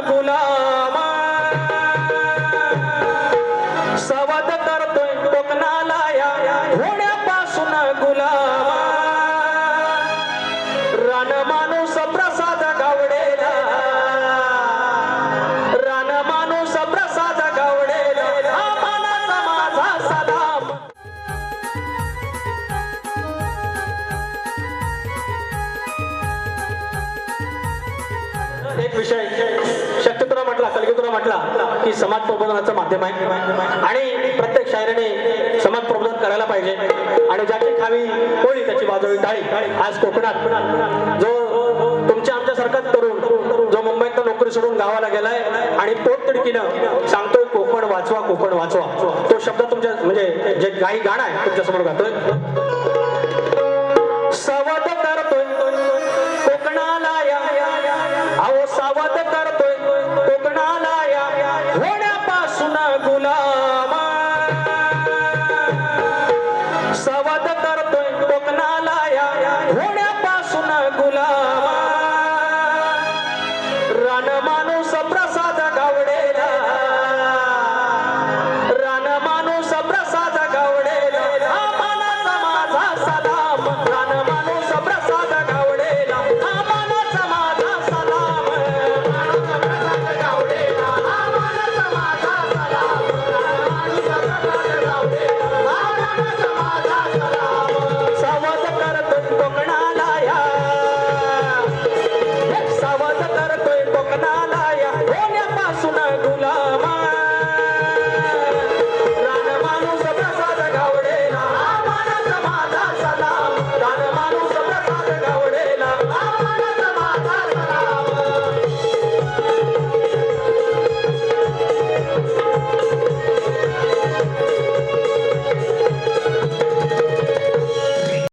গুলা एक विषय शक्यतुरा म्हटला कलगीतुरा म्हटला की समाज प्रबोधनाचं माध्यम आहे. आणि प्रत्येक शायराने समाज प्रबोधन करायला पाहिजे. आणि ज्याची खावी होळी त्याची वाजवी टाळी आज कोकणात जो तुमच्या आमच्यासारखाच तरुण जो मुंबईत नोकरी सोडून गावाला गेलाय आणि पोटतिडकीनं सांगतोय कोकण वाचवा कोकण वाचवा. तो शब्द तुमच्या म्हणजे जे काही गाणं आहे तुमच्यासमोर गातोय. गुलामा. सवद करतोय कोकणाला या. होण्यापासून गुलाम. না